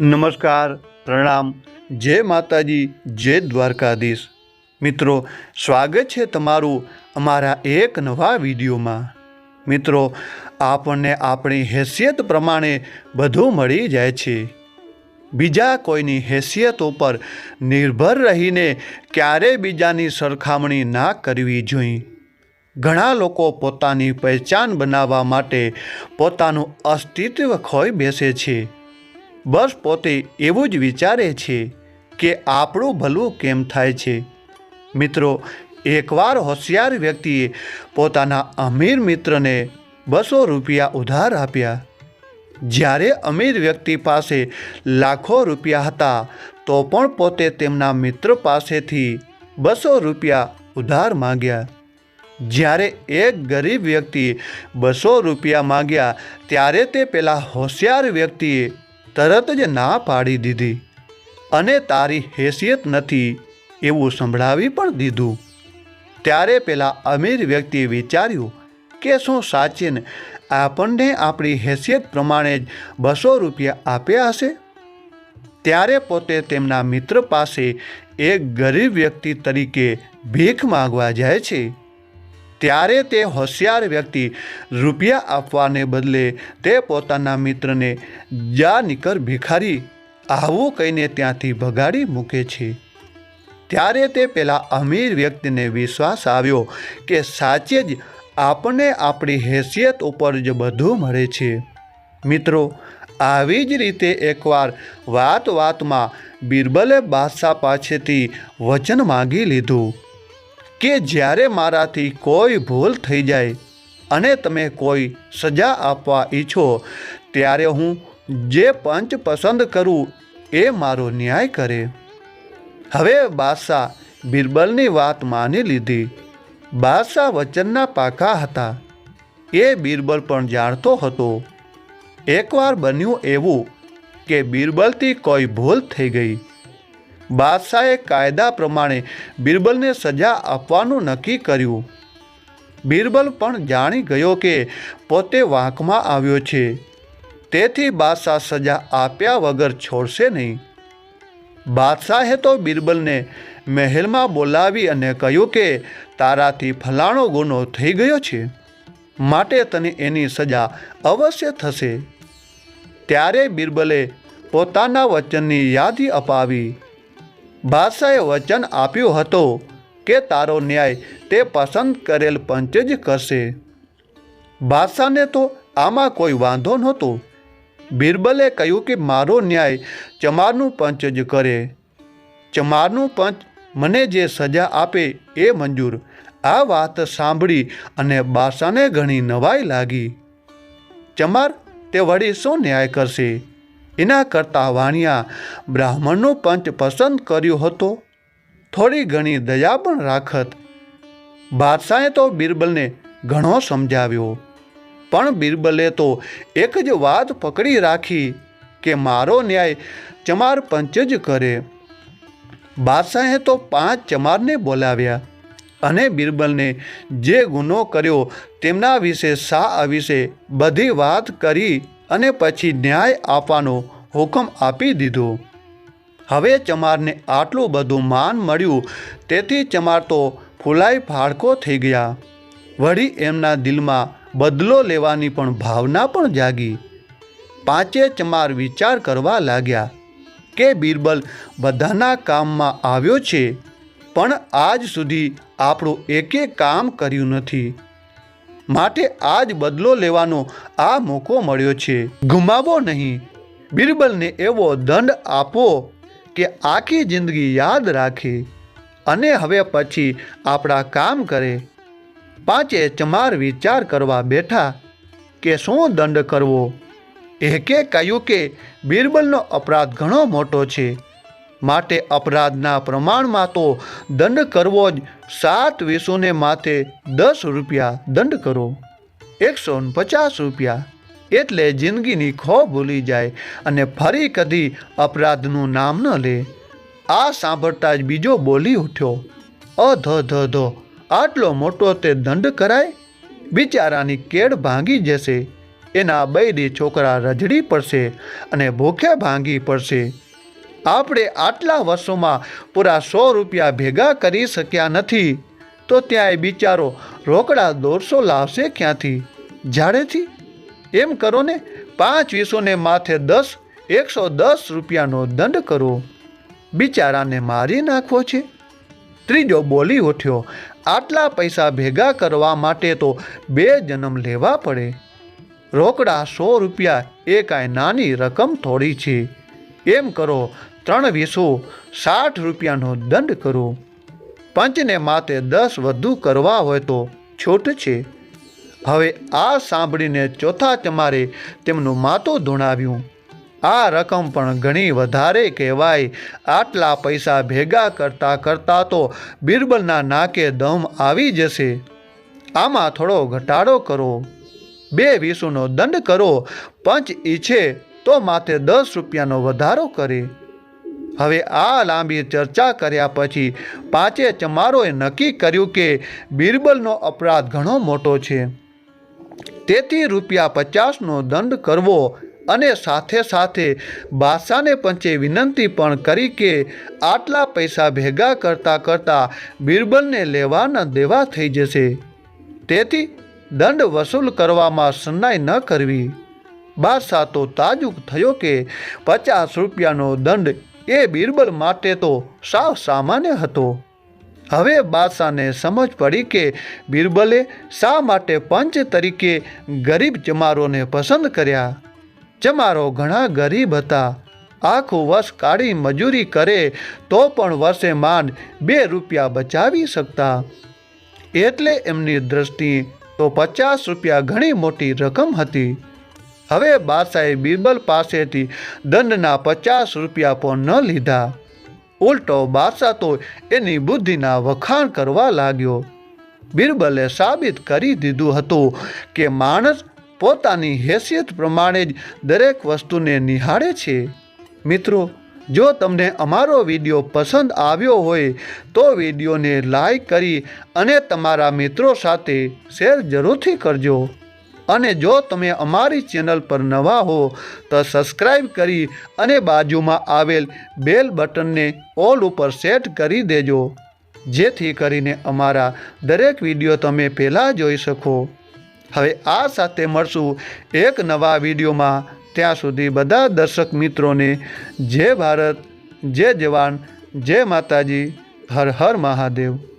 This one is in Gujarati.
નમસ્કાર, પ્રણામ. જય માતાજી, જય દ્વારકાધીશ. મિત્રો, સ્વાગત છે તમારું અમારા એક નવા વિડીયોમાં. મિત્રો, આપણને આપણી હેસિયત પ્રમાણે બધું મળી જાય છે. બીજા કોઈની હેસિયત ઉપર નિર્ભર રહીને ક્યારેય બીજાની સરખામણી ના કરવી જોઈએ? ઘણા લોકો પોતાની પહેચાન બનાવવા માટે પોતાનું અસ્તિત્વ ખોઈ બેસે છે. બસ પોતે એવું જ વિચારે છે કે આપણું ભલું કેમ થાય છે? મિત્રો, એકવાર હોશિયાર વ્યક્તિએ પોતાના અમીર મિત્રને બસો રૂપિયા ઉધાર આપ્યા. જ્યારે અમીર વ્યક્તિ પાસે લાખો રૂપિયા હતા, તો પણ પોતે તેમના મિત્ર પાસેથી બસો રૂપિયા ઉધાર માંગ્યા. જ્યારે એક ગરીબ વ્યક્તિએ બસો રૂપિયા માંગ્યા, ત્યારે તે પેલા હોશિયાર વ્યક્તિએ તરત જ ના પાડી દીધી. અને તારી હેસિયત નથી એવું સંભળાવી પણ દીધું. ત્યારે પેલા અમીર વ્યક્તિએ વિચાર્યું કે શું સાચીને આપણને આપણી હેસિયત પ્રમાણે જ બસો રૂપિયા આપ્યા હશે? ત્યારે પોતે તેમના મિત્ર પાસે એક ગરીબ વ્યક્તિ તરીકે ભીખ માગવા જાય છે. ત્યારે તે હોશિયાર વ્યક્તિ રૂપિયા આપવાને બદલે તે પોતાના મિત્રને જા નિકર ભિખારી આવું કહીને ત્યાંથી ભગાડી મૂકે છે. ત્યારે તે પેલા અમીર વ્યક્તિને વિશ્વાસ આવ્યો કે સાચે જ આપણને આપણી હેસિયત ઉપર જ બધું મળે છે. મિત્રો, આવી જ રીતે એકવાર વાત વાતમાં બિરબલે બાદશાહ પાસેથી વચન માગી લીધું. કે જ્યારે મારાથી કોઈ ભૂલ થઈ જાય અને તમે કોઈ સજા આપવા ઈચ્છો, ત્યારે હું જે પંચ પસંદ કરું એ મારો ન્યાય કરે. હવે બાદશાહ બિરબલની વાત માની લીધી. બાદશાહ વચનના પાકા હતા. એ બિરબલ પણ જાણતો હતો. એકવાર બન્યું એવું કે બિરબલથી કોઈ ભૂલ થઈ ગઈ. બાદશાહે કાયદા પ્રમાણે બિરબલને સજા આપવાનું નક્કી કર્યું. બિરબલ પણ જાણી ગયો કે પોતે વાંકમાં આવ્યો છે. તેથી બાદશાહ સજા આપ્યા વગર છોડશે નહીં. બાદશાહે તો બિરબલને મહેલમાં બોલાવી અને કહ્યું કે, તારાથી ફલાણો ગુનો થઈ ગયો છે. માટે તને એની સજા અવશ્ય થશે. ત્યારે બિરબલે પોતાના વચનની યાદી અપાવી. બાદશાહે વચન આપ્યું હતું કે તારો ન્યાય તે પસંદ કરેલ પંચ જ કરશે. બાદશાહને તો આમાં કોઈ વાંધો નહોતો. બિરબલે કહ્યું કે મારો ન્યાય ચમારનું પંચ જ કરે. ચમારનું પંચ મને જે સજા આપે એ મંજૂર. આ વાત સાંભળી અને બાદશાહને ઘણી નવાઈ લાગી. ચમાર તે વળી શું ન્યાય કરશે? એના કરતાં વાણિયા બ્રાહ્મણનો પંચ પસંદ કર્યો હતો. થોડી ઘણી દયા પણ રાખત. બાદશાહે તો બિરબલને ઘણો સમજાવ્યો. પણ બિરબલે તો એક જ વાત પકડી રાખી કે મારો ન્યાય ચમાર પંચ જ કરે. બાદશાહે તો પાંચ ચમારને બોલાવ્યા અને બિરબલને જે ગુનો કર્યો તેમના વિશે શા વિશે બધી વાત કરી અને પછી ન્યાય આપવાનો હુકમ આપી દીધો. હવે ચમારને આટલું બધું માન મળ્યું, તેથી ચમાર તો ફૂલાઈ ફાળકો થઈ ગયા. વળી એમના દિલમાં બદલો લેવાની પણ ભાવના પણ જાગી. પાંચે ચમાર વિચાર કરવા લાગ્યા કે બિરબલ બધાના કામમાં આવ્યો છે, પણ આજ સુધી આપણું એકે કામ કર્યું નથી. માટે આજ બદલો લેવાનો આ મોકો મળ્યો છે. ગુમાવો નહીં. બિરબલને એવો દંડ આપો કે આખી જિંદગી યાદ રાખે અને હવે પછી આપણા કામ કરે. પાંચે ચમાર વિચાર કરવા બેઠા કે શું દંડ કરવો? એકે કહ્યું કે બિરબલનો અપરાધ ઘણો મોટો છે. માટે અપરાધના પ્રમાણમાં તો દંડ કરવો જ સાત વિસુને માથે દસ રૂપિયા દંડ કરો. એકસો પચાસ રૂપિયા. એટલે જિંદગીની ખો ભૂલી જાય અને ફરી કદી અપરાધનું નામ ન લે. આ સાંભળતા જ બીજો બોલી ઉઠ્યો, અધ ધ ધ આટલો મોટો તે દંડ કરાય? બિચારાની કેડ ભાંગી જશે. એના બૈરી છોકરા રજડી પડશે અને ભૂખે ભાંગી પડશે. આપણે આટલા વર્ષોમાં પૂરા સો રૂપિયા ભેગા કરી શક્યા નથી. તો ત્યાં એ બિચારો રોકડા દોઢસો લાવશે ક્યાંથી? જાડેથી એમ કરો ને પાંચ વીસોને માથે દસ, એકસો દસ રૂપિયાનો દંડ કરો. બિચારાને મારી નાખવો છે? ત્રીજો બોલી ઉઠ્યો, આટલા પૈસા ભેગા કરવા માટે તો બે જન્મ લેવા પડે. રોકડા સો રૂપિયા એ કાંઈ નાની રકમ થોડી છે. એમ કરો ત્રણ વીસો સાઠ રૂપિયાનો દંડ કરો. પંચને માથે દસ વધુ કરવા હોય તો છૂટ છે. હવે આ સાંભળીને ચોથા ચમારે તેમનું માથું ધૂણાવ્યું. આ રકમ પણ ઘણી વધારે કહેવાય. આટલા પૈસા ભેગા કરતાં કરતાં તો બિરબલના નાકે દમ આવી જશે. આમાં થોડો ઘટાડો કરો. બે વીસુનો દંડ કરો. પંચ ઈચ્છે તો માથે દસ રૂપિયાનો વધારો કરે. હવે આ લાંબી ચર્ચા કર્યા પછી પાંચે ચમારોએ નક્કી કર્યું કે બિરબલનો અપરાધ ઘણો મોટો છે. તેથી રૂપિયા પચાસનો દંડ કરવો અને સાથે સાથે બાદશાહને પંચે વિનંતી પણ કરી કે આટલા પૈસા ભેગા કરતાં કરતાં બિરબલને લેવાના દેવા થઈ જશે. તેથી દંડ વસૂલ કરવામાં સન્નાઈ ન કરવી. બાદશાહ તો તાજુક થયો કે પચાસ રૂપિયાનો દંડ એ બિરબલ માટે તો સાવ સામાન્ય હતો. હવે બાદશાહને સમજ પડી કે બિરબલે શા માટે પંચ તરીકે ગરીબ ચમારોને પસંદ કર્યા? ચમારો ઘણા ગરીબ હતા. આખું વર્ષ કાળી મજૂરી કરે તો પણ વર્ષે માંડ બે રૂપિયા બચાવી શકતા. એટલે એમની દ્રષ્ટિ તો પચાસ રૂપિયા ઘણી મોટી રકમ હતી. હવે બાદશાહે બિરબલ પાસેથી દંડના પચાસ રૂપિયા પણ ન લીધા. ઉલટો બાદશાહ તો એની બુદ્ધિના વખાણ કરવા લાગ્યો. બિરબલે સાબિત કરી દીધું હતું કે માણસ પોતાની હેસિયત પ્રમાણે જ દરેક વસ્તુને નિહાળે છે. મિત્રો, જો તમને અમારો વીડિયો પસંદ આવ્યો હોય તો વિડીયોને લાઈક કરી અને તમારા મિત્રો સાથે શેર જરૂરથી કરજો. અને જો તમે અમારી ચેનલ પર નવા હો, તો સબસ્ક્રાઈબ કરી અને બાજુમાં આવેલ બેલ બટનને ઓલ ઉપર સેટ કરી દેજો. જેથી કરીને અમારા દરેક વીડિયો તમે પહેલાં જોઈ શકો. હવે આ સાથે મળશું એક નવા વિડીયોમાં. ત્યાં સુધી બધા દર્શક મિત્રોને જય ભારત, જય જવાન, જય માતાજી, હર હર મહાદેવ.